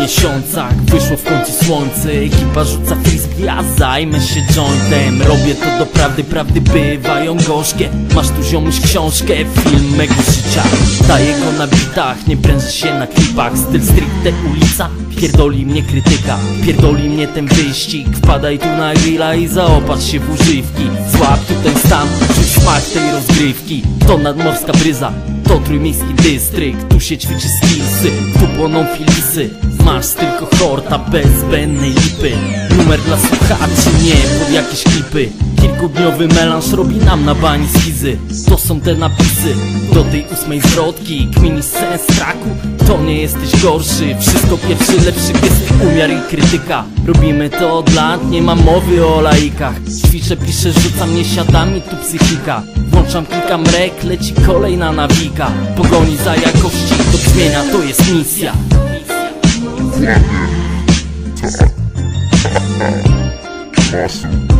miesiącach wyszło w końcu słońce. Ekipa rzuca frisbee, a zajmę się jointem. Robię to do prawdy, prawdy bywają gorzkie. Masz tu ziomuś książkę, film mego życia. Daję go na bitach, nie prężę się na klipach. Styl stricte ulica, pierdoli mnie krytyka. Pierdoli mnie ten wyścig, wpadaj tu na grilla i zaopatrz się w używki Złap tu ten stan, czuć smak tej rozgrywki. To nadmorska bryza, to trójmiejski dystrykt. Tu się ćwiczy skillsy, tu płoną filisy Masz tylko horta bez zbędnej lipy. Numer dla słuchaczy, nie pod jakieś klipy Kilkudniowy melanż robi nam na bani schizy. To są te napisy do tej ósmej zwrotki. Kmini sens traku, to nie jesteś gorszy. Wszystko pierwszy, lepszy gest, umiar i krytyka. Robimy to od lat, nie ma mowy o laikach. Ćwiczę, piszę, rzucam niesiadami, tu psychika. Włączam kilka mrek, leci kolejna nawika. Pogoni za jakości, do brzmienia to jest misja. Masu,